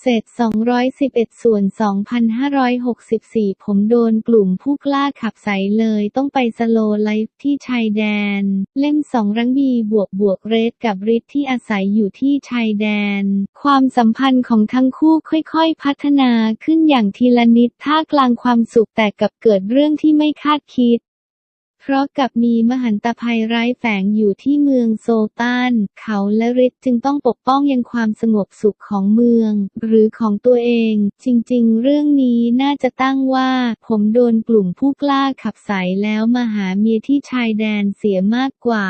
เศษ 211 ส่วน 2,564 ผมโดนกลุ่มผู้กล้าขับใสเลยต้องไปสโลไลฟ์ที่ชายแดน เล่มสองรังบีบวกบวกเรดกับริทที่อาศัยอยู่ที่ชายแดน ความสัมพันธ์ของทั้งคู่ค่อยๆ พัฒนาขึ้นอย่างทีละนิดท่ากลางความสุขแต่กับเกิดเรื่องที่ไม่คาดคิด เพราะกับมีมหันตภัยร้ายแฝงอยู่ที่เมืองโซตาน เขาและริทจึงต้องปกป้องยังความสงบสุขของเมือง หรือของตัวเอง จริงๆ เรื่องนี้น่าจะตั้งว่า ผมโดนกลุ่มผู้กล้าขับใสแล้วมาหาเมียที่ชายแดนเสียมากกว่า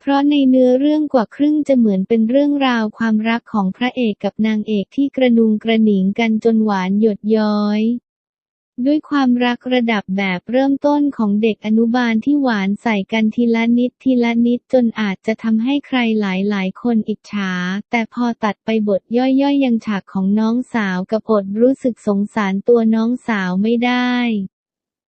เพราะในเนื้อเรื่องกว่าครึ่งจะเหมือนเป็นเรื่องราวความรักของพระเอกกับนางเอกที่กระนุงกระหนิงกันจนหวานหยดย้อย ด้วยความรักระดับแบบเริ่มต้นของเด็กอนุบาลที่หวานใส่กันทีละนิดทีละนิดจนอาจจะทำให้ใครหลายหลายคนอิจฉา แต่พอตัดไปบทย่อยๆยังฉากของน้องสาวกับอดรู้สึกสงสารตัวน้องสาวไม่ได้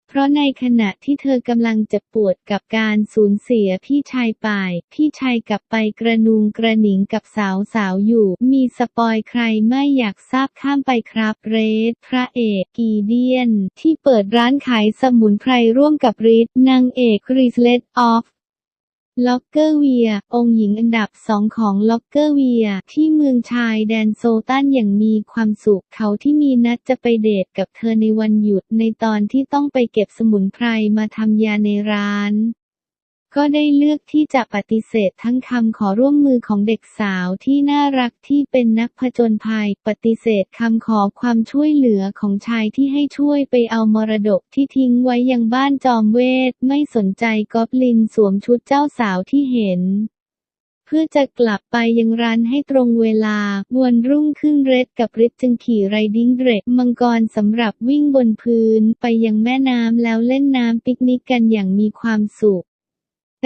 เพราะในขณะที่เธอกำลังเจ็บปวดกับการสูญเสียพี่ชายไป พี่ชายกลับไปกระนุงกระหนิงกับสาวสาวอยู่ มีสปอยใครไม่อยากทราบข้ามไปครับเรดพระเอกกีเดียน ที่เปิดร้านขายสมุนไพรร่วมกับริดนางเอกริสเลตออฟ ล็อกเกอร์เวีย องค์หญิงอันดับสองของล็อกเกอร์เวีย ที่เมืองชายแดนโซตันอย่างมีความสุขเขาที่มีนัดจะไปเดทกับเธอในวันหยุดในตอนที่ต้องไปเก็บสมุนไพรมาทำยาในร้าน ก็ได้เลือกที่จะปฏิเสธทั้งคำขอร่วมมือของเด็กสาวที่น่ารักที่เป็นนักผจญภัย ปฏิเสธคำขอความช่วยเหลือของชายที่ให้ช่วยไปเอามรดกที่ทิ้งไว้ยังบ้านจอมเวท ไม่สนใจกอบลินสวมชุดเจ้าสาวที่เห็นเพื่อจะกลับไปยังร้านให้ตรงเวลา วันรุ่งขึ้นเรดกับริทจึงขี่ไรดิ้งเดรกมังกรสำหรับวิ่งบนพื้น ไปยังแม่น้ำแล้วเล่นน้ำปิกนิกกันอย่างมีความสุข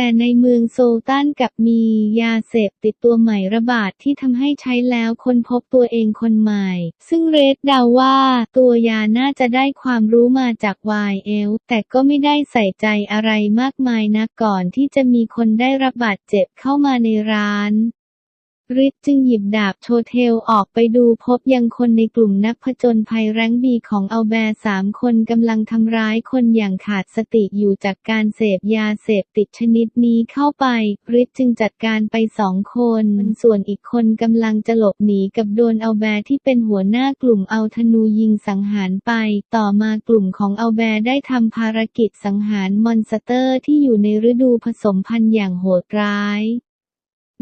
แต่ในเมืองโซลตันกับมียาเสพติดตัวใหม่ระบาดที่ทำให้ใช้แล้วคนพบตัวเองคนใหม่ ซึ่งเรดเดาว่าตัวยาน่าจะได้ความรู้มาจากวายเอลแต่ก็ไม่ได้ใส่ใจอะไรมากมายนะก่อนที่จะมีคนได้รับบาดเจ็บเข้ามาในร้าน ริทจึงหยิบดาบโชเทลออกไปดูพบยังคนในกลุ่มนักผจญภัยแรงบีของอัลแบร์สามคนกำลังทำร้ายคนอย่างขาดสติอยู่จากการเสพยาเสพติดชนิดนี้เข้าไปริทจึงจัดการไปสองคน ส่วนอีกคนกำลังจะหลบหนีกับโดนอัลแบร์ที่เป็นหัวหน้ากลุ่มเอาธนูยิงสังหารไป ต่อมากลุ่มของอัลแบร์ได้ทำภารกิจสังหารมอนสเตอร์ที่อยู่ในฤดูผสมพันธุ์อย่างโหดร้าย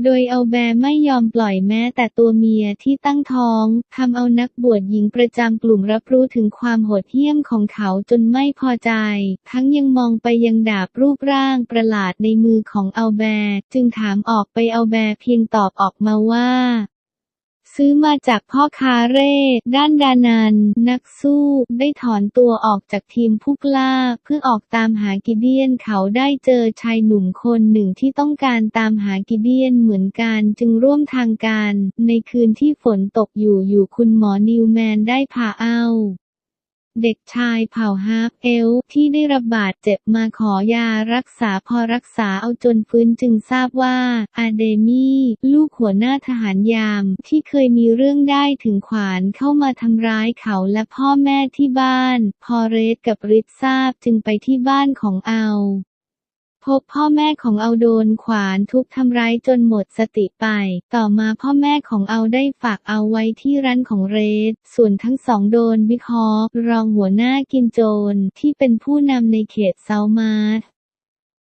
โดยเอาแบร์ไม่ยอมปล่อยแม้แต่ตัวเมียที่ตั้งท้องทำเอานักบวชหญิงประจำกลุ่มรับรู้ถึงความโหดเหี้ยมของเขาจนไม่พอใจ ทั้งยังมองไปยังดาบรูปร่างประหลาดในมือของเอาแบร์จึงถามออกไปเอาแบร์เพียงตอบออกมาว่า ซื้อมาจากพ่อคาเร่ ด้านดานัน นักสู้ ได้ถอนตัวออกจากทีมผู้กล้า เพื่อออกตามหากิเดียนเขาได้เจอชายหนุ่มคนหนึ่งที่ต้องการตามหากิเดียนเหมือนกันจึงร่วมทางการ ในคืนที่ฝนตกอยู่อยู่คุณหมอนิวแมนได้พาเอา เด็กชายเผ่าฮาร์ฟเอลที่ได้รับบาดเจ็บมาขอยารักษาพอรักษาเอาจนฟื้นจึงทราบว่า อาเดมี่ลูกหัวหน้าทหารยามที่เคยมีเรื่องได้ถึงขวานเข้ามาทำร้ายเขาและพ่อแม่ที่บ้าน พอเรสกับริททราบจึงไปที่บ้านของเอา พบพ่อแม่ของเอาโดนขวานทุบทำร้ายจนหมดสติไป ต่อมาพ่อแม่ของเอาได้ฝากเอาไว้ที่ร้านของเรด ส่วนทั้งสองโดนบิ๊กฮอปรองหัวหน้ากินโจนที่เป็นผู้นำในเขตเซามาร์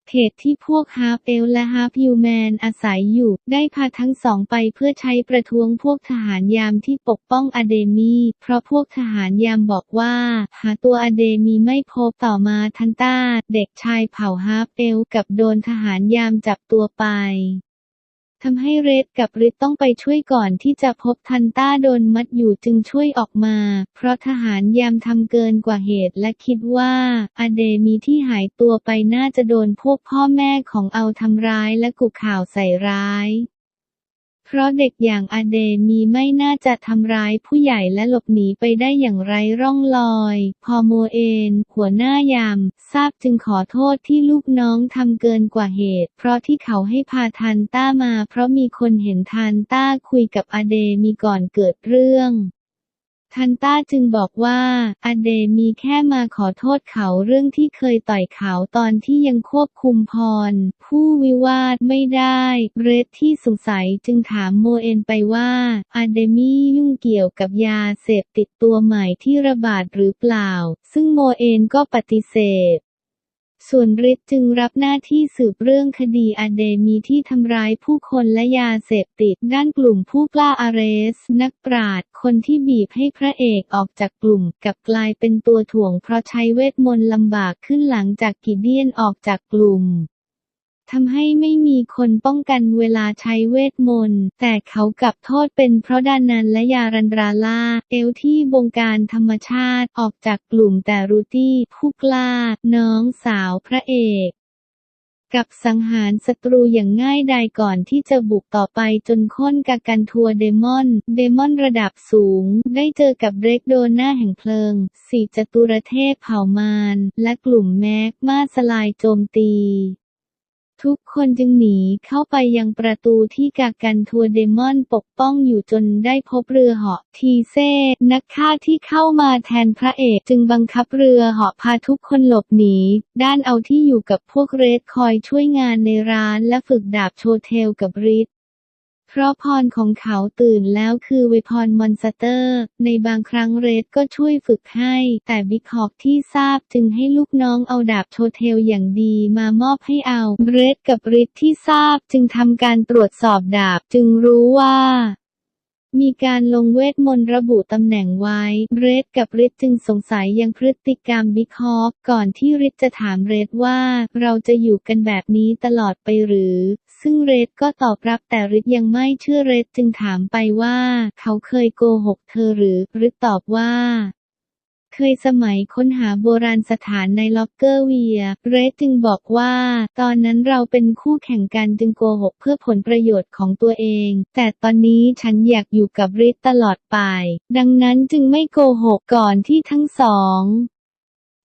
เขตที่พวกฮาร์ฟเอลและฮาร์ฟยูแมนอาศัยอยู่ ได้พาทั้งสองไปเพื่อใช้ประท้วงพวกทหารยามที่ปกป้องอเดมีเพราะพวกทหารยามบอกว่า หาตัวอเดมีไม่พบต่อมาทันต้า เด็กชายเผ่าฮาร์ฟเอลกับโดนทหารยามจับตัวไป ทำให้เรดกับริดต้องไปช่วยก่อนที่จะพบทันต้าโดนมัดอยู่จึงช่วยออกมา เพราะทหารยามทำเกินกว่าเหตุและคิดว่าอเดมีที่หายตัวไปน่าจะโดนพวกพ่อแม่ของเอาทำร้ายและกุข่าวใส่ร้าย เพราะเด็กอย่างอเดมีไม่น่าจะทำร้ายผู้ใหญ่และหลบหนีไปได้อย่างไร้ร่องรอย พอโมเอน หัวหน้ายาม ทราบจึงขอโทษที่ลูกน้องทำเกินกว่าเหตุ เพราะที่เขาให้พาทันต้ามา เพราะมีคนเห็นทันต้าคุยกับอเดมีก่อนเกิดเรื่อง ทันต้าจึงบอกว่า อเดมีแค่มาขอโทษเขาเรื่องที่เคยต่อยเขาตอนที่ยังควบคุมพร ผู้วิวาทไม่ได้ เรดที่สงสัยจึงถามโมเอนไปว่า อเดมี่ยุ่งเกี่ยวกับยาเสพติดตัวใหม่ที่ระบาดหรือเปล่า ซึ่งโมเอนก็ปฏิเสธ ส่วนฤทธิ์จึงรับหน้าที่สืบเรื่องคดีอเดมีที่ทำร้ายผู้คนและยาเสพติด ด้านกลุ่มผู้กล้าอาเรส นักปราชญ์คนที่บีบให้พระเอกออกจากกลุ่มกับกลายเป็นตัวถ่วงเพราะใช้เวทมนต์ลำบากขึ้นหลังจากกิเดียนออกจากกลุ่ม ทำให้ไม่มีคนป้องกันเวลาใช้เวทมนต์ แต่เขากลับโทษเป็นเพราะดานันและยารันราล่า เอลที่บงการธรรมชาติออกจากกลุ่มแต่รูตี้ผู้กล้า น้องสาวพระเอกกับสังหารศัตรูอย่างง่ายดายก่อนที่จะบุกต่อไปจนค้นกักันทัวเดมอน เดมอนระดับสูง ได้เจอกับเบรกโดนหน้าแห่งเพลิง สี่จตุรเทพเผ่ามารและกลุ่มแม็กมาสลายโจมตี ทุกคนจึงหนีเข้าไปยังประตูที่กากันทัวเดมอนปกป้องอยู่จนได้พบเรือเหาะทีเซ่นักฆ่าที่เข้ามาแทนพระเอกจึงบังคับเรือเหาะพาทุกคนหลบหนี ด้านเอาที่อยู่กับพวกเรดคอยช่วยงานในร้านและฝึกดาบโชเทลกับริท เพราะพรของเขาตื่นแล้วคือเวพรมอนสเตอร์ ในบางครั้งเรดก็ช่วยฝึกให้ แต่บิ๊กฮอกที่ทราบจึงให้ลูกน้องเอาดาบโชเทลอย่างดีมามอบให้เอา เรดกับริดที่ทราบจึงทำการตรวจสอบดาบจึงรู้ว่า มีการลงเวทมนต์ระบุตำแหน่งไว้ เรดกับริดจึงสงสัยยังพฤติกรรมบิ๊กฮอกก่อนที่ริดจะถามเรดว่า เราจะอยู่กันแบบนี้ตลอดไปหรือ ซึ่งเรดก็ตอบรับแต่ริดยังไม่เชื่อเรดจึงถามไปว่า เขาเคยโกหกเธอหรือริดตอบว่า เคยสมัยค้นหาโบราณสถานในล็อกเกอร์เวีย เรดจึงบอกว่า ตอนนั้นเราเป็นคู่แข่งกันจึงโกหกเพื่อผลประโยชน์ของตัวเอง แต่ตอนนี้ฉันอยากอยู่กับริสตลอดไป ดังนั้นจึงไม่โกหกก่อนที่ทั้งสอง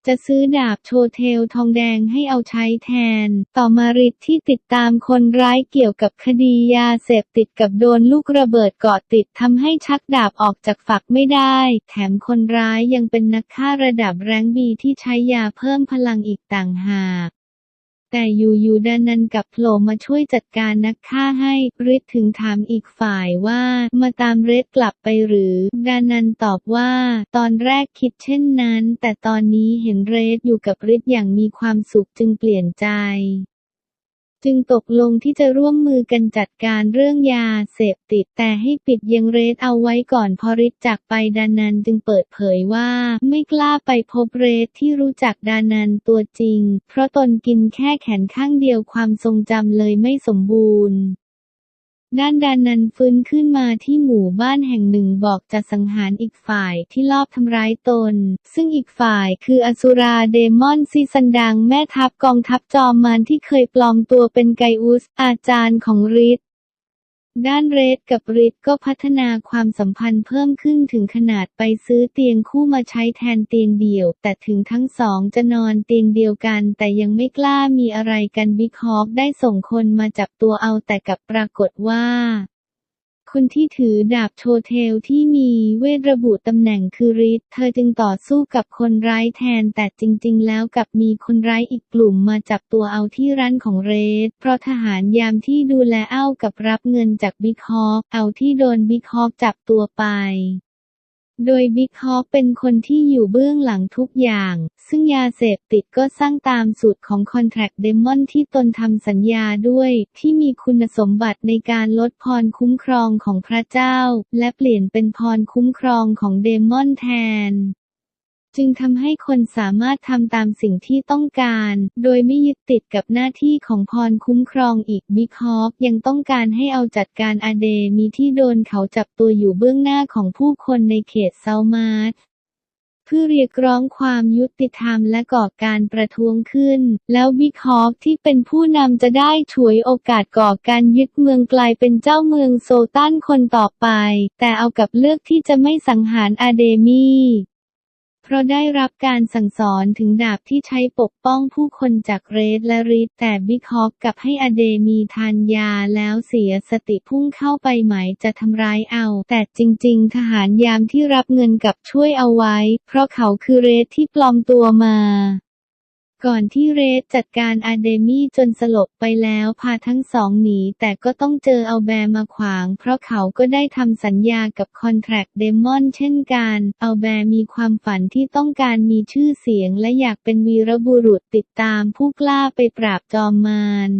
จะซื้อดาบโชเทลทองแดงให้เอาใช้แทน ต่อมาริดที่ติดตามคนร้ายเกี่ยวกับคดียาเสพติดกับโดนลูกระเบิดเกาะติดทำให้ชักดาบออกจากฝักไม่ได้ แถมคนร้ายยังเป็นนักฆ่าระดับแรงบีที่ใช้ยาเพิ่มพลังอีกต่างหาก แต่อยู่ๆดานันกับโผล่มาช่วยจัดการนักฆ่าให้ริดถึงถามอีกฝ่ายว่ามาตามเรดกลับไปหรือ ดานันตอบว่า ตอนแรกคิดเช่นนั้น แต่ตอนนี้เห็นเรดอยู่กับริดอย่างมีความสุขจึงเปลี่ยนใจ จึงตกลงที่จะร่วมมือกันจัดการเรื่องยาเสพติดแต่ให้ปิดยังเรสเอาไว้ก่อนพอริดจากไปดานันจึงเปิดเผยว่า ไม่กล้าไปพบเรสที่รู้จักดานันตัวจริง เพราะตนกินแค่แขนข้างเดียวความทรงจำเลยไม่สมบูรณ์ ด้านดานันฟื้นขึ้นมาที่หมู่บ้านแห่งหนึ่งบอกจะสังหารอีกฝ่ายที่ลอบทำร้ายตน ซึ่งอีกฝ่ายคืออสุราเดมอนซีซันดังแม่ทัพกองทัพจอมมารที่เคยปลอมตัวเป็นไกอุสอาจารย์ของริท ด้านเรดกับริดก็พัฒนาความสัมพันธ์เพิ่มขึ้นถึงขนาดไปซื้อเตียงคู่มาใช้แทนเตียงเดี่ยว แต่ถึงทั้งสองจะนอนเตียงเดียวกัน แต่ยังไม่กล้ามีอะไรกันบิ๊กฮอกได้ส่งคนมาจับตัวเอาแต่กับปรากฏว่า คนที่ถือดาบโชเทลที่มีเวทระบุตำแหน่งคือริทเธอจึงต่อสู้กับคนร้ายแทน แต่จริง ๆ แล้วกับมีคนร้ายอีกกลุ่มมาจับตัวเอาที่ร้านของเรทเพราะทหารยามที่ดูแลเอ้ากับรับเงินจากบิ๊กฮอกเอาที่โดนบิ๊กฮอกจับตัวไป โดยบิ๊กฮอปเป็นคนที่อยู่เบื้องหลังทุกอย่าง ซึ่งยาเสพติดก็สร้างตามสูตรของคอนแทคเดมอนที่ตนทำสัญญาด้วย ที่มีคุณสมบัติในการลดพรคุ้มครองของพระเจ้า และเปลี่ยนเป็นพรคุ้มครองของเดมอนแทน จึงทำให้คนสามารถทำตามสิ่งที่ต้องการ โดยไม่ยึดติดกับหน้าที่ของพรคุ้มครองอีกบิ๊กฮอคยังต้องการให้เอาจัดการอาเดมีที่โดนเขาจับตัวอยู่เบื้องหน้าของผู้คนในเขตเซามาร์เพื่อเรียกร้องความยุติธรรมและก่อการประท้วงขึ้น แล้วบิ๊กฮอคที่เป็นผู้นำจะได้ฉวยโอกาสก่อการยึดเมืองกลายเป็นเจ้าเมืองโซตันคนต่อไป แต่เอากับเลือกที่จะไม่สังหารอาเดมี เพราะได้รับการสั่งสอนถึงดาบที่ใช้ปกป้องผู้คนจากเรดและริดแต่บิ๊กฮอคกลับให้อเดมีทานยาแล้วเสียสติพุ่งเข้าไปหมายจะทำร้ายเอา แต่จริง ๆ ทหารยามที่รับเงินกับช่วยเอาไว้ เพราะเขาคือเรดที่ปลอมตัวมา ก่อนที่เรดจัดการอาเดมี่จนสลบไปแล้วพาทั้งสองหนีแต่ก็ต้องเจอเอาแบร์มาขวาง เพราะเขาก็ได้ทำสัญญากับคอนแทรคเดมอนเช่นกัน เอาแบร์มีความฝันที่ต้องการมีชื่อเสียงและอยากเป็นวีรบุรุษติดตามผู้กล้าไปปราบจอมมาร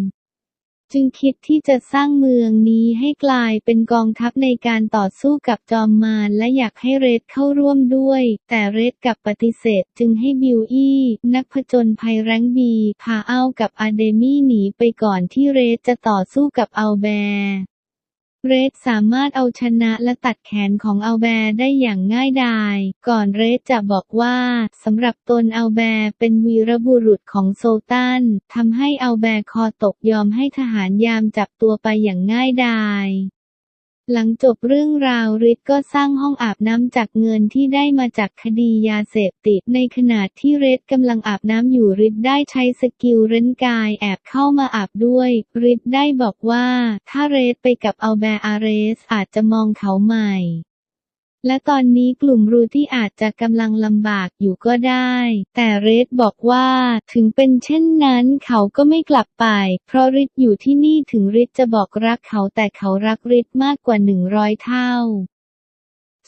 จึงคิดที่จะสร้างเมืองนี้ให้กลายเป็นกองทัพในการต่อสู้กับจอมมารและอยากให้เรดเข้าร่วมด้วย แต่เรดกับปฏิเสธจึงให้บิวอี้ นักผจญภัยแรงบีพาเอากับอาเดมี่หนีไปก่อนที่เรดจะต่อสู้กับอัลแบร์ เรดสามารถเอาชนะและตัดแขนของอัลแบร์ได้อย่างง่ายดาย ก่อนเรดจะบอกว่าสำหรับตนอัลแบร์เป็นวีรบุรุษของโซตันทำให้อัลแบร์คอตกยอมให้ทหารยามจับตัวไปอย่างง่ายดาย หลังจบเรื่องราวริทก็สร้างห้องอาบน้ำจากเงินที่ได้มาจากคดียาเสพติด ในขณะที่เรดกำลังอาบน้ำอยู่ริทได้ใช้สกิลเร้นกายแอบเข้ามาอาบด้วยริทได้บอกว่า ถ้าเรดไปกับอัลแบร์อาเรสอาจจะมองเขาใหม่ และตอนนี้กลุ่มรูที่อาจจะกำลังลำบากอยู่ก็ได้ แต่เรดบอกว่าถึงเป็นเช่นนั้นเขาก็ไม่กลับไป เพราะริดอยู่ที่นี่ถึงริดจะบอกรักเขาแต่เขารักริดมากกว่าหนึ่งร้อยเท่า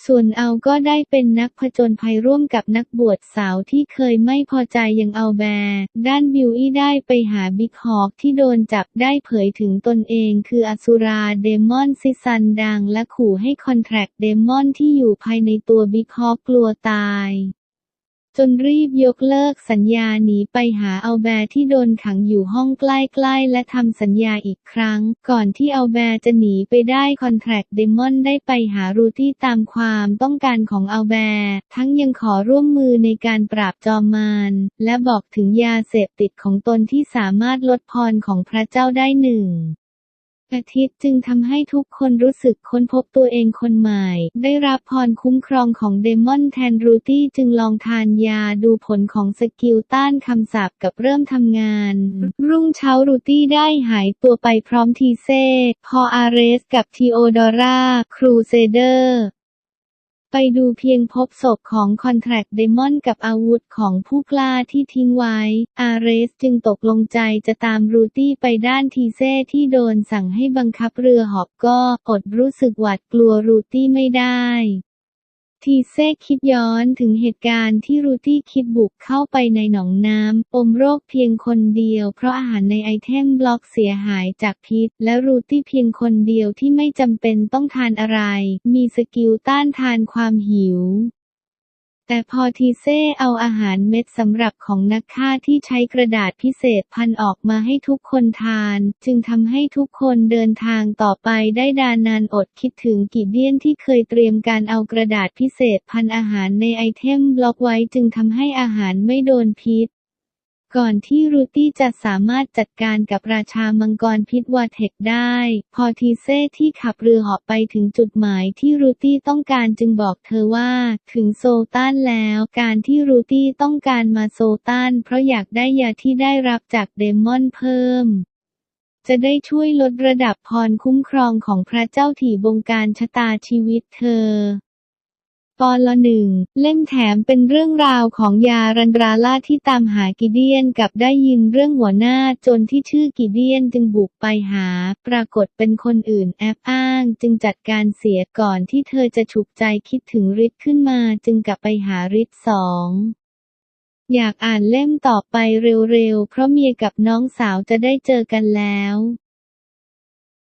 ส่วนเอาก็ได้เป็นนักผจญภัยร่วมกับนักบวชสาวที่เคยไม่พอใจยังเอาแบร์ด้านบิวอี้ได้ไปหาบิ๊กฮอกที่โดนจับได้เผยถึงตนเองคืออสุราเดมอนซิซันดังและขู่ให้คอนแทรคเดมอนที่อยู่ภายในตัวบิ๊กฮอกกลัวตาย จนรีบยกเลิกสัญญาหนีไปหาเอาแบร์ที่โดนขังอยู่ห้องใกล้ๆ และทำสัญญาอีกครั้ง ก่อนที่เอาแบร์จะหนีไปได้คอนแทรคเดมอนได้ไปหารูตี้ตามความต้องการของเอาแบร์ทั้งยังขอร่วมมือในการปราบจอมมารและบอกถึงยาเสพติดของตนที่สามารถลดพรของพระเจ้าได้หนึ่ง อาทิตย์จึงทำให้ทุกคนรู้สึกค้นพบตัวเองคนใหม่ ได้รับพรคุ้มครองของเดมอนแทนรูตี้จึงลองทานยาดูผลของสกิลต้านคำสาปกับเริ่มทำงาน รุ่งเช้ารูตี้ได้หายตัวไปพร้อมทีเซ่ พออาเรสกับทีโอดอร่า ครูเซเดอร์ ไปดูเพียงพบศพของคอนแทรคเดมอนกับอาวุธของผู้กล้าที่ทิ้งไว้ อาเรสจึงตกลงใจจะตามรูตี้ไปด้านทีเซ่ที่โดนสั่งให้บังคับเรือหอบก็อดรู้สึกหวาดกลัวรูตี้ไม่ได้ ทีเซ่คิดย้อนถึงเหตุการณ์ที่รูตี้คิดบุกเข้าไปในหนองน้ำ อมโรคเพียงคนเดียว เพราะอาหารในไอเทมบล็อกเสียหายจากพิษ และรูตี้เพียงคนเดียวที่ไม่จำเป็นต้องทานอะไร มีสกิลต้านทานความหิว แต่พอทีเซ่เอาอาหารเม็ดสำหรับของนักฆ่าที่ใช้กระดาษพิเศษพันออกมาให้ทุกคนทาน จึงทำให้ทุกคนเดินทางต่อไปได้ดานานอดคิดถึงกิเดียนที่เคยเตรียมการเอากระดาษพิเศษพันอาหารในไอเทมบล็อกไว้จึงทำให้อาหารไม่โดนพิษ ก่อนที่รูตี้จะสามารถจัดการกับราชามังกรพิษวาเทคได้ พอทีเซ่ที่ขับเรือเหาะไปถึงจุดหมายที่รูตี้ต้องการจึงบอกเธอว่า ถึงโซตันแล้วการที่รูตี้ต้องการมาโซตันเพราะอยากได้ยาที่ได้รับจากเดมอนเพิ่มจะได้ช่วยลดระดับพรคุ้มครองของพระเจ้าถี่บงการชะตาชีวิตเธอ ตอนละหนึ่งเล่มแถมเป็นเรื่องราวของยารันดราล่าที่ตามหากิเดียนกับได้ยินเรื่องหัวหน้าจนที่ชื่อกิเดียนจึงบุกไปหา ปรากฏเป็นคนอื่นแอบอ้าง จึงจัดการเสียก่อนที่เธอจะฉุกใจคิดถึงฤทธิ์ขึ้นมาจึงกลับไปหาฤทธิ์สองอยากอ่านเล่มต่อไปเร็วๆ เพราะเมียกับน้องสาวจะได้เจอกันแล้ว